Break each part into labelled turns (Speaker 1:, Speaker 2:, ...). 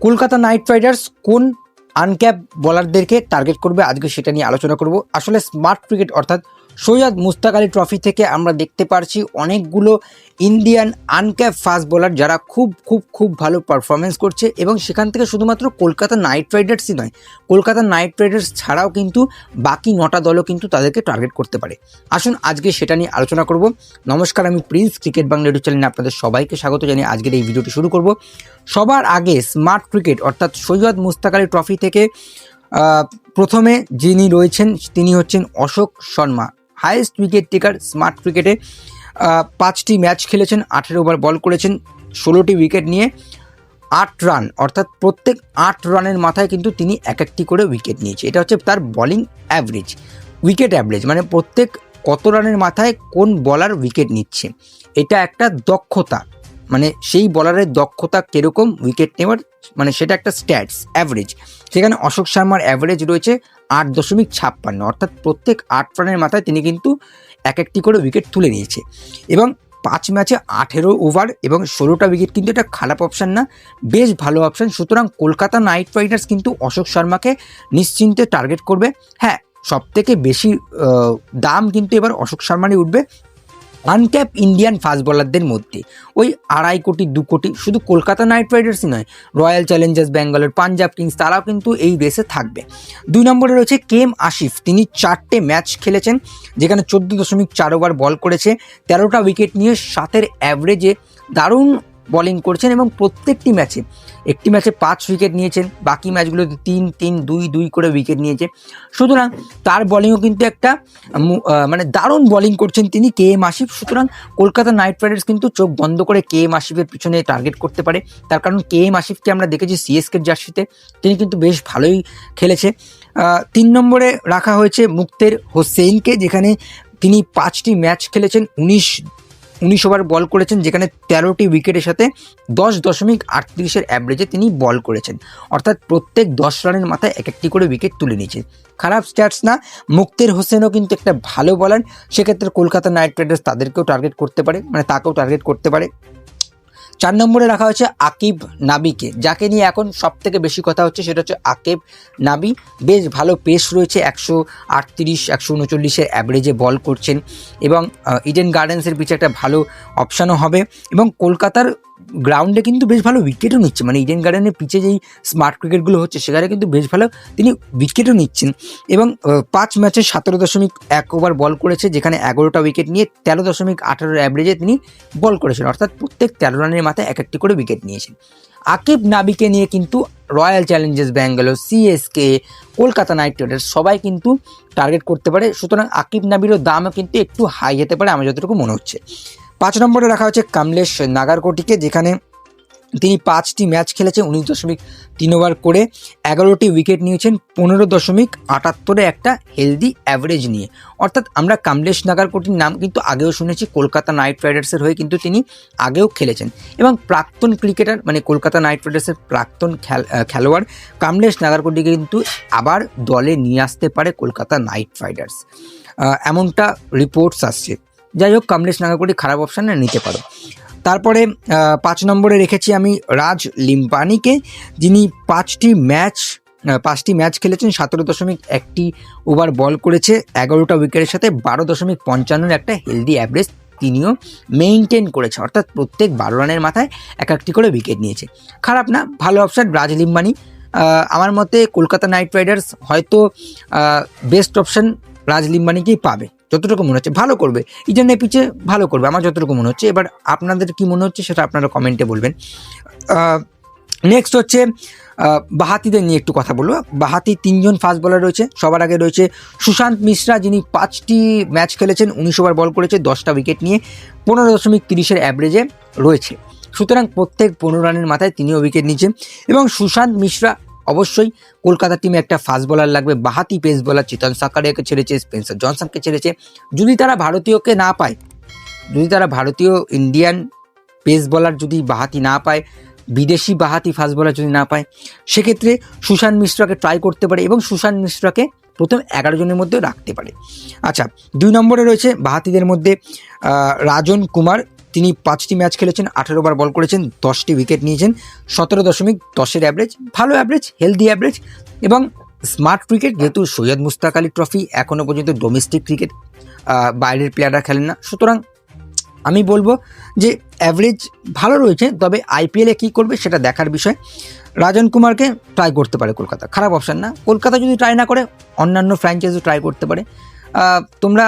Speaker 1: Kolkata night Riders কোন uncapped বলারদেরকে target করবে? আজকে সেটা নিয়ে আলোচনা করব। আসলে স্মার্ট ক্রিকেট অর্থাৎ সৈয়দ মুস্তাক আলী ট্রফি থেকে আমরা দেখতে পারছি অনেকগুলো ইন্ডিয়ান আনক্যাপ ফাস্ট বোলার যারা খুব খুব খুব ভালো পারফরমেন্স করছে এবং সেখান থেকে শুধুমাত্র কলকাতা নাইট রাইডার্সই নয়, কলকাতা নাইট রাইডার্স ছাড়াও কিন্তু বাকি নটা দলও কিন্তু তাদেরকে টার্গেট করতে পারে। আসুন আজকে সেটা নিয়ে আলোচনা করব। নমস্কার, আমি প্রিন্স ক্রিকেট বাংলা ইউটিউব চ্যানেলে আপনাদের সবাইকে স্বাগত জানিয়ে আজকের এই ভিডিওটি শুরু করব। সবার আগে স্মার্ট ক্রিকেট অর্থাৎ সৈয়দ মুস্তাক আলী ট্রফি থেকে প্রথমে যিনি রয়েছেন তিনি হচ্ছেন Ashok Sharma. Highest wicket taker smart ক্রিকেটে পাঁচটি ম্যাচ খেলেছেন, আঠেরো ওভার বল করেছেন, ষোলোটি উইকেট নিয়ে আট রান অর্থাৎ প্রত্যেক আট রানের মাথায় কিন্তু তিনি এক একটি করে উইকেট নিয়েছে। এটা হচ্ছে তার বলিং অ্যাভারেজ উইকেট অ্যাভারেজ মানে প্রত্যেক কত রানের মাথায় কোন বলার উইকেট নিচ্ছে। এটা একটা দক্ষতা মানে সেই বলারের দক্ষতা কীরকম উইকেট নেওয়ার মানে সেটা একটা স্ট্যাটস অ্যাভারেজ সেখানে অশোক শর্মার অ্যাভারেজ রয়েছে আট দশমিক ছাপ্পান্ন, অর্থাৎ প্রত্যেক আট রানের মাথায় তিনি কিন্তু এক একটি করে উইকেট তুলে নিয়েছে। এবং পাঁচ ম্যাচে আঠেরো ওভার এবং ষোলোটা উইকেট কিন্তু এটা খারাপ অপশান না, বেশ ভালো অপশান সুতরাং কলকাতা নাইট রাইডার্স কিন্তু অশোক শর্মাকে নিশ্চিন্তে টার্গেট করবে। হ্যাঁ সব থেকে বেশি দাম কিন্তু এবার অশোক শর্মারই উঠবে। আনক্যাপ ইন্ডিয়ান ফাস্ট বোলারদের মধ্যে। ওই আড়াই কোটি, দু কোটি শুধু কলকাতা নাইট রাইডার্সই নয়, royal challengers, Bangalore, Punjab kings তারাও কিন্তু এই রেসে থাকবে। দুই নম্বরে রয়েছে কেম আসিফ তিনি চারটে ম্যাচ খেলেছেন, যেখানে চোদ্দ দশমিক চার ওভার বল করেছে, তেরোটা উইকেট নিয়ে সাতের অ্যাভারেজে দারুণ বোলিং করছেন এবং প্রত্যেকটি ম্যাচে একটি ম্যাচে পাঁচ উইকেট নিয়েছেন, বাকি ম্যাচগুলোতে তিন তিন, দুই দুই করে উইকেট নিয়েছে। সুতরাং তার বোলিংও কিন্তু একটা মানে দারুণ বোলিং করছেন তিনি কে এম আশিফ সুতরাং কলকাতা নাইট রাইডার্স কিন্তু চোখ বন্ধ করে কে এম আসিফের পিছনে টার্গেট করতে পারে। তার কারণ কে এম আশিফকে আমরা দেখেছি সিএসকের জার্সিতে। তিনি কিন্তু বেশ ভালোই খেলেছে। তিন নম্বরে রাখা হয়েছে মুক্তের হোসেইনকে যেখানে তিনি পাঁচটি ম্যাচ খেলেছেন, উনিশ উনিশ ওভার বল করেছেন, যেখানে তেরোটি উইকেটের সাথে দশ দশমিক আটত্রিশের অ্যাভারেজে তিনি বল করেছেন। অর্থাৎ প্রত্যেক দশ রানের মাথায় এক একটি করে উইকেট তুলে নিয়েছে খারাপ স্ট্যাটস না, মুক্তের হোসেনও কিন্তু একটা ভালো বলার সেক্ষেত্রে কলকাতা নাইট রাইডার্স তাদেরকেও টার্গেট করতে পারে মানে তাকেও টার্গেট করতে পারে। চার নম্বরে রাখা হয়েছে আকিব নাবিকে, যাকে নিয়ে এখন সব থেকে বেশি কথা হচ্ছে সেটা হচ্ছে আকিব নাবি। বেশ ভালো পেস রয়েছে, একশো আটত্রিশ, একশো উনচল্লিশের অ্যাভারেজে বল করছেন এবং ইডেন গার্ডেন্সের পিছে একটা ভালো অপশানও হবে এবং কলকাতার গ্রাউন্ডে কিন্তু বেশ ভালো উইকেটও নিচ্ছে। মানে ইডেন গার্ডেনের পিছে যেই স্মার্ট ক্রিকেটগুলো হচ্ছে, সেখানে কিন্তু বেশ ভালো তিনি উইকেটও নিচ্ছেন। এবং পাঁচ ম্যাচে সতেরো দশমিক এক ওভার বল করেছে, যেখানে এগারোটা উইকেট নিয়ে তেরো দশমিক আঠারোর অ্যাভারেজে তিনি বল করেছেন। অর্থাৎ প্রত্যেক তেরো রানের মাথায় এক একটি করে উইকেট নিয়েছেন। আকিব নাবিকে নিয়ে কিন্তু royal challengers Bangalore CSK Kolkata knight riders সবাই কিন্তু টার্গেট করতে পারে। সুতরাং আকিব নাবিরও দামও কিন্তু একটু হাই যেতে পারে, আমার যতটুকু মনে হচ্ছে। পাঁচ নম্বরে রাখা হয়েছে কামলেশ নাগারকোটিকে, যেখানে তিনি পাঁচটি ম্যাচ খেলেছেন উনিশ দশমিক তিন ওভার করে। এগারোটি উইকেট নিয়েছেন, পনেরো দশমিক আটাত্তরে একটা হেলদি অ্যাভারেজ নিয়ে। অর্থাৎ আমরা কামলেশ নাগারকোটির নাম কিন্তু আগেও শুনেছি, কলকাতা নাইট রাইডার্সের হয়ে কিন্তু তিনি আগেও খেলেছেন। এবং প্রাক্তন ক্রিকেটার মানে কলকাতা নাইট রাইডার্সের প্রাক্তন খেল- খেলোয়াড় কামলেশ নাগারকোটিকে কিন্তু আবার দলে নিয়ে আসতে পারে কলকাতা নাইট রাইডার্স। এমনটা রিপোর্টস আসছে। যাই হোক কামলেশ নাগারকোটি খারাপ অপশান নিতে পারো। তারপরে পাঁচ নম্বরে রেখেছি আমি রাজ লিম্পানিকে, যিনি পাঁচটি ম্যাচ পাঁচটি ম্যাচ খেলেছেন, সতেরো দশমিক একটি ওভার বল করেছে, এগারোটা উইকেটের সাথে বারো দশমিক পঞ্চান্নর একটা হেলদি অ্যাভারেজ তিনিও মেইনটেন করেছে, অর্থাৎ প্রত্যেক বারো রানের মাথায় এক একটি করে উইকেট নিয়েছে। খারাপ না, ভালো অপশান রাজ লিম্বানি আমার মতে কলকাতা নাইট রাইডার্স হয়তো বেস্ট অপশান রাজ লিম্বানিকেই পাবে, যতটুকু মনে হচ্ছে। ভালো করবে। ইডেনের পিছে ভালো করবে। আমার যতটুকু মনে হচ্ছে, এবার আপনাদের কি মনে হচ্ছে সেটা আপনারা কমেন্টে বলবেন। নেক্সট হচ্ছে বাহাতিদের নিয়ে একটু কথা বলব। বাহাতি তিনজন ফাস্ট বলার রয়েছে। সবার আগে রয়েছে সুশান্ত মিশ্রা, যিনি পাঁচটি ম্যাচ খেলেছেন, উনিশ ওভার বল করেছে, দশটা উইকেট নিয়ে, পনেরো দশমিক তিরিশের অ্যাভারেজে রয়েছে। সুতরাং প্রত্যেক পনেরো রানের মাথায় তিনিও উইকেট নিচ্ছেন। এবং সুশান্ত মিশ্রা অবশ্যই কলকাতা টিমে একটা ফাস্ট বলার লাগবে, বাহাতি পেস বলার চেতন সাকারিয়াকে ছেড়েছে স্পেন্সার জনসনকে ছেড়েছে। যদি তারা ভারতীয়কে না পায়, যদি তারা ভারতীয় ইন্ডিয়ান পেস বলার যদি বাহাতি না পায়, বিদেশি বাহাতি ফাস্ট বলার যদি না পায়, সেক্ষেত্রে সুশান্ত মিশ্রাকে ট্রাই করতে পারে এবং সুশান্ত মিশ্রাকে প্রথম এগারো জনের মধ্যেও রাখতে পারে। আচ্ছা দুই নম্বরে রয়েছে বাহাতিদের মধ্যে রাজন কুমার তিনি পাঁচটি ম্যাচ খেলেছেন, আঠেরো বার বল করেছেন, দশটি উইকেট নিয়েছেন, সতেরো দশমিক দশের অ্যাভারেজ ভালো অ্যাভারেজ হেলদি অ্যাভারেজ এবং স্মার্ট ক্রিকেট যেহেতু সৈয়দ মুস্তাক আলী ট্রফি এখনও পর্যন্ত ডোমেস্টিক ক্রিকেট বাইরের প্লেয়াররা খেলেন না। সুতরাং আমি বলব যে অ্যাভারেজ ভালো রয়েছে, তবে আইপিএলে কী করবে সেটা দেখার বিষয়। রাজন কুমারকে ট্রাই করতে পারে কলকাতা, খারাপ অপশান না। কলকাতা যদি ট্রাই না করে, অন্যান্য ফ্র্যাঞ্চাইজও ট্রাই করতে পারে। তোমরা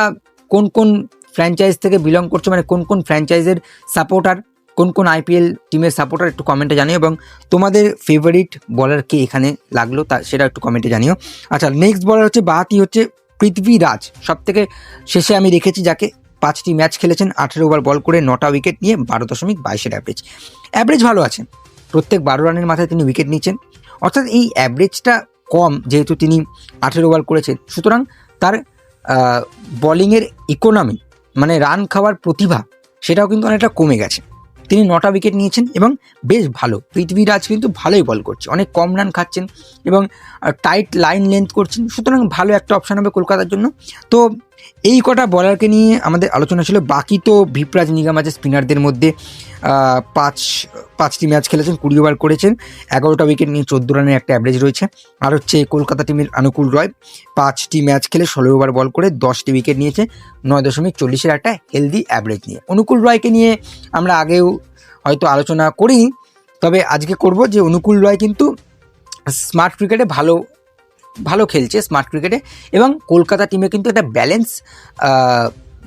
Speaker 1: কোন কোন ফ্র্যাঞ্চাইজ থেকে বিলং করছ মানে কোন কোন ফ্র্যাঞ্চাইজের সাপোর্টার কোন কোন আইপিএল টিমের সাপোর্টার একটু কমেন্টে জানিও এবং তোমাদের ফেভারিট বলার কে এখানে লাগল তা সেটা একটু কমেন্টে জানিও। আচ্ছা নেক্সট বলার হচ্ছে বাহাতি, হচ্ছে পৃথ্বীরাজ। সব থেকে শেষে আমি রেখেছি যাকে পাঁচটি ম্যাচ খেলেছেন, আঠেরো ওভার বল করে নটা উইকেট নিয়ে বারো দশমিক বাইশের অ্যাভারেজ অ্যাভারেজ ভালো আছে, প্রত্যেক বারো রানের মাথায় তিনি উইকেট নিচ্ছেন। অর্থাৎ এই অ্যাভারেজটা কম যেহেতু তিনি আঠেরো ওভার করেছেন। সুতরাং তার বলিংয়ের ইকোনমি মানে রান খাওয়ার প্রতিভা সেটাও কিন্তু অনেকটা কমে গেছে। তিনি নটা উইকেট নিয়েছেন এবং বেশ ভালো। পৃথিবীরাজ কিন্তু ভালোই বল করছে। অনেক কম রান খাচ্ছেন এবং টাইট লাইন লেন্থ করছেন। সুতরাং ভালো একটা অপশান হবে কলকাতার জন্য। তো এই কটা বলারকে নিয়ে আমাদের আলোচনা ছিল। বাকি তো ভিপরাজ নিগম আছে স্পিনারদের মধ্যে। পাঁচ, পাঁচটি ম্যাচ খেলেছেন, কুড়ি ওভার করেছেন, এগারোটা উইকেট নিয়ে চোদ্দ রানের একটা অ্যাভারেজ রয়েছে। আর হচ্ছে কলকাতা টিমের অনুকূল রয়, পাঁচটি ম্যাচ খেলে ষোলো ওভার বল করে দশটি উইকেট নিয়েছে, নয় দশমিক চল্লিশের একটা হেলদি অ্যাভারেজ নিয়ে। অনুকূল রয়কে নিয়ে আমরা আগেও হয়তো আলোচনা করি তবে আজকে করব যে অনুকূল রয় কিন্তু স্মার্ট ক্রিকেটে ভালো ভালো খেলছে স্মার্ট ক্রিকেটে এবং কলকাতা টিমে কিন্তু একটা ব্যালেন্স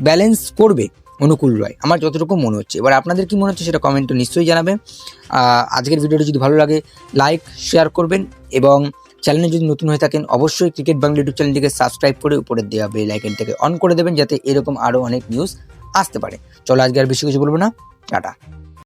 Speaker 1: ব্যালেন্স করবে। অনুকূল রয়। আমার যতটুকু মনে হচ্ছে। এবার আপনাদের কি মনে হচ্ছে সেটা কমেন্টে নিশ্চয়ই জানাবেন। আজকের ভিডিওটি যদি ভালো লাগে লাইক শেয়ার করবেন এবং চ্যানেলে যদি নতুন হয়ে থাকেন, অবশ্যই ক্রিকেট বাংলা ইউটিউব চ্যানেলটিকে সাবস্ক্রাইব করে উপরে দেওয়া বেল আইকনটাকে অন করে দেবেন, যাতে এরকম আরও অনেক নিউজ আসতে পারে। চলো আজকে আর বেশি কিছু বলব না। টাটা।